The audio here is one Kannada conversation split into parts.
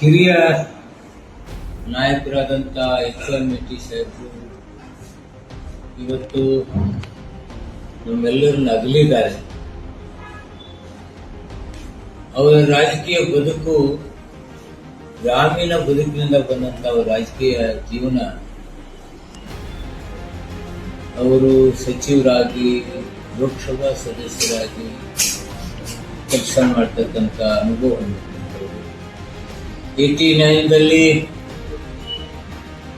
ಹಿರಿಯ ನಾಯಕರಾದಂಥ ಎಚ್ ಎಲ್ ಮೆಟ್ಟಿ ಸಾಹೇಬರು, ಇವತ್ತು ನಮ್ಮೆಲ್ಲರನ್ನ ಅಗಲಿದ್ದಾರೆ. ಅವರ ರಾಜಕೀಯ ಬದುಕು ಗ್ರಾಮೀಣ ಬದುಕಿನಿಂದ ಬಂದಂತ ಅವರ ರಾಜಕೀಯ ಜೀವನ, ಅವರು ಸಚಿವರಾಗಿ, ಲೋಕಸಭಾ ಸದಸ್ಯರಾಗಿ ಕೆಲಸ ಮಾಡ್ತಕ್ಕಂಥ ಅನುಭವ ನೈನ್ ನೈನ್ದಲ್ಲಿ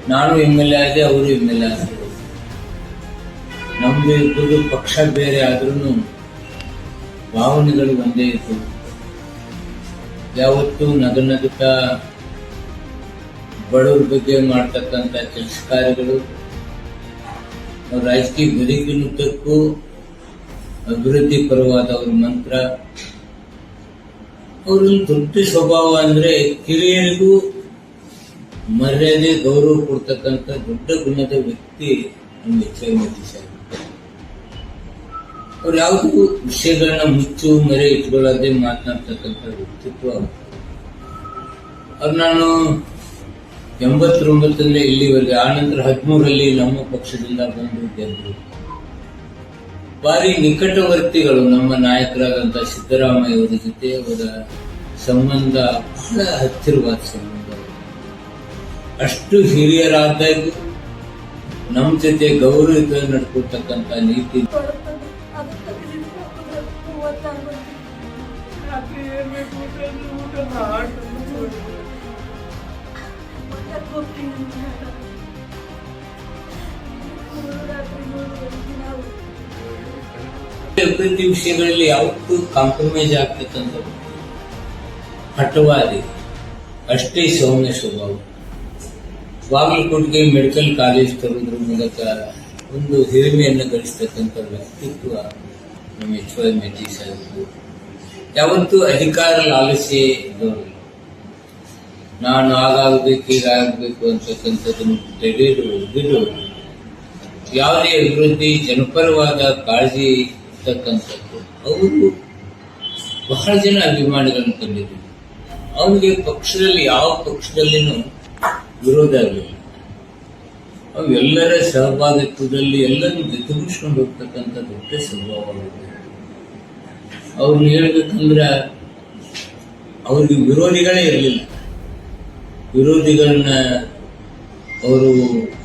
ನಾನು ಎಂ ಎಲ್ ಎ ಆದೆ ಅವರು ಎಂ ಎಲ್ ಎ ಆದರು ನಮ್ದು ಇಬ್ಬರದು ಪಕ್ಷ ಬೇರೆ ಆದ್ರೂ ಭಾವನೆಗಳು ಒಂದೇ ಇತ್ತು. ಯಾವತ್ತೂ ನಗನಗುತ್ತ ಬಡವ್ರ ಬಗ್ಗೆ ಮಾಡ್ತಕ್ಕಂಥ ಕೆಲಸ ಕಾರ್ಯಗಳು ರಾಜಕೀಯ ಬದುಕಿನುದ್ದಕ್ಕೂ ಅಭಿವೃದ್ಧಿ ಪರವಾದ ಅವ್ರ ಮಂತ್ರ. ಅವ್ರೊಂದು ತೃಪ್ತಿ ಸ್ವಭಾವ ಅಂದ್ರೆ ಕಿರಿಯರಿಗೂ ಮರ್ಯಾದೆ ಗೌರವ ಕೊಡ್ತಕ್ಕಂಥ ದೊಡ್ಡ ಗುಣದ ವ್ಯಕ್ತಿ ನಮ್ಮ ಎಚ್ ಅವ್ರು ಯಾವುದೂ ವಿಷಯಗಳನ್ನ ಮುಚ್ಚು, ಮರೆ ಇಟ್ಕೊಳ್ಳದೆ ಮಾತನಾಡ್ತಕ್ಕಂಥ ವ್ಯಕ್ತಿತ್ವ ಅವ್ರು. ನಾನು ಎಂಬತ್ತೊಂಬತ್ತರಿಂದ ಇಲ್ಲಿವರೆಗೆ ಆನಂತರ ನಂತರ ಹದಿಮೂರರಲ್ಲಿ ನಮ್ಮ ಪಕ್ಷದಿಂದ ಬಂದು ಗೆದ್ರು ಭಾರಿ ನಿಕಟವರ್ತಿಗಳು ನಮ್ಮ ನಾಯಕರಾದಂಥ ಸಿದ್ದರಾಮಯ್ಯ ಅವರ ಜೊತೆ ಅವರ ಸಂಬಂಧ ಬಹಳ ಹತ್ತಿರವಾದ ಸಂಬಂಧ. ಅಷ್ಟು ಹಿರಿಯರಾದಾಗೂ ನಮ್ಮ ಜೊತೆ ಗೌರವಿತ ನಡ್ಕೊಳ್ತಕ್ಕಂಥ ನೀತಿ. ಅಭಿವೃದ್ಧಿ ವಿಷಯಗಳಲ್ಲಿ ಯಾವತ್ತೂ ಕಾಂಪ್ರಮೈಸ್ ಆಗ್ತಕ್ಕಂಥ ಹಠವಾದಿ ಅಷ್ಟೇ ಸೌಮ್ಯ ಸ್ವಭಾವ ಬಾಗಲಕೋಟೆಗೆ ಮೆಡಿಕಲ್ ಕಾಲೇಜ್ ತರೋದ್ರ ಮೂಲಕ ಒಂದು ಹಿರಿಮೆಯನ್ನು ಗಳಿಸ್ತಕ್ಕಂಥ ವ್ಯಕ್ತಿತ್ವ ನಮ್ಮ ಎಚ್ ವೈ ಮೆಟಿ ಸಾಹೇಬರು. ಯಾವತ್ತೂ ಅಧಿಕಾರ ಲಾಲಸೆ ಇದ್ದವರು ನಾನು ಆಗಾಗಬೇಕು ಹೀಗಾಗಬೇಕು ಅಂತಕ್ಕಂಥದ್ದನ್ನು ತೆಗೆದು ಬಿಡು ಯಾವುದೇ ಅಭಿವೃದ್ಧಿ ಜನಪರವಾದ ಕಾಳಜಿ ಇರ್ತಕ್ಕಂಥದ್ದು ಅವರು ಬಹಳ ಜನ ಅಭಿಮಾನಿಗಳನ್ನು ತಂದಿದ್ರು ಅವರಿಗೆ ಪಕ್ಷದಲ್ಲಿ, ಯಾವ ಪಕ್ಷದಲ್ಲಿನೂ ವಿರೋಧ ಆಗಲಿಲ್ಲ ಅವೆಲ್ಲರ ಸಹಭಾಗಿತ್ವದಲ್ಲಿ ಎಲ್ಲರೂ ಜೊತೆಗೂಡಿಸ್ಕೊಂಡು ಹೋಗ್ತಕ್ಕಂಥ ದೊಡ್ಡ ಸ್ವಭಾವ. ಅವ್ರನ್ನ ಹೇಳ್ಬೇಕಂದ್ರ ಅವ್ರಿಗೆ ವಿರೋಧಿಗಳೇ ಇರಲಿಲ್ಲ. ವಿರೋಧಿಗಳನ್ನ ಅವರು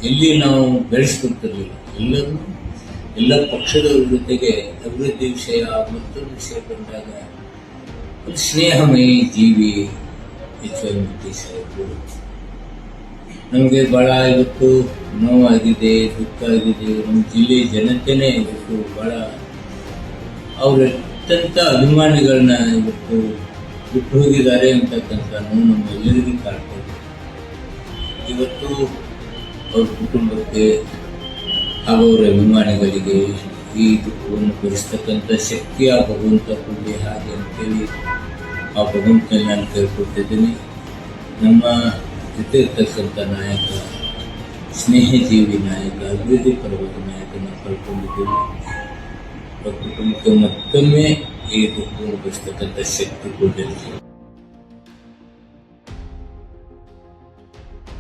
ಎಲ್ಲಿ ನಾವು ಬೆಳೆಸ್ಕೊಡ್ತಿರ್ಲಿಲ್ಲ. ಎಲ್ಲರೂ ಎಲ್ಲ ಪಕ್ಷದ ಜೊತೆಗೆ ಅಭಿವೃದ್ಧಿ ವಿಷಯ, ಮತ್ತೊಂದು ವಿಷಯ ಬಂದಾಗ, ಒಂದು ಸ್ನೇಹಮಯಿ ಜೀವಿ ಎಚ್ ವೈ ಸಾಹೇಬರು ನಮಗೆ ಭಾಳ ಇವತ್ತು ನೋವಾಗಿದೆ, ದುಃಖ ಆಗಿದೆ. ನಮ್ಮ ಜಿಲ್ಲೆ ಜನತೆನೇ ಇವತ್ತು ಭಾಳ ಅವರ ಅತ್ಯಂತ ಅಭಿಮಾನಿಗಳನ್ನ ಇವತ್ತು ಬಿಟ್ಟು ಹೋಗಿದ್ದಾರೆ ಅಂತಕ್ಕಂಥ ನೋವು ನಮ್ಮೆಲ್ಲರಿಗೂ ಕಾಡ್ತಾ ಇವತ್ತು ಅವ್ರ ಕುಟುಂಬಕ್ಕೆ ಅವರ ಅಭಿಮಾನಿಗಳಿಗೆ ಈ ದುಃಖವನ್ನು ಭರಿಸ್ತಕ್ಕಂಥ ಶಕ್ತಿ, ಆ ಭಗವಂತ ಕೊಡಲಿ ಹಾಗೆ ಅಂತೇಳಿ ಆ ಭಗವಂತನಲ್ಲಿ ನಾನು ಕೇಳ್ಕೊಳ್ತಿದ್ದೀನಿ ನಮ್ಮ ಜೊತೆ ಇರ್ತಕ್ಕಂಥ ನಾಯಕ, ಸ್ನೇಹಜೀವಿ ನಾಯಕ, ಅಭಿವೃದ್ಧಿ ಪರವಾದ ನಾಯಕನ ಕಳ್ಕೊಂಡಿದ್ದೀವಿ ಕುಟುಂಬಕ್ಕೆ ಮತ್ತೊಮ್ಮೆ ಈ ದುಃಖವನ್ನು ಭರಿಸ್ತಕ್ಕಂಥ ಶಕ್ತಿ ಕೊಟ್ಟಿರ್ತೀವಿ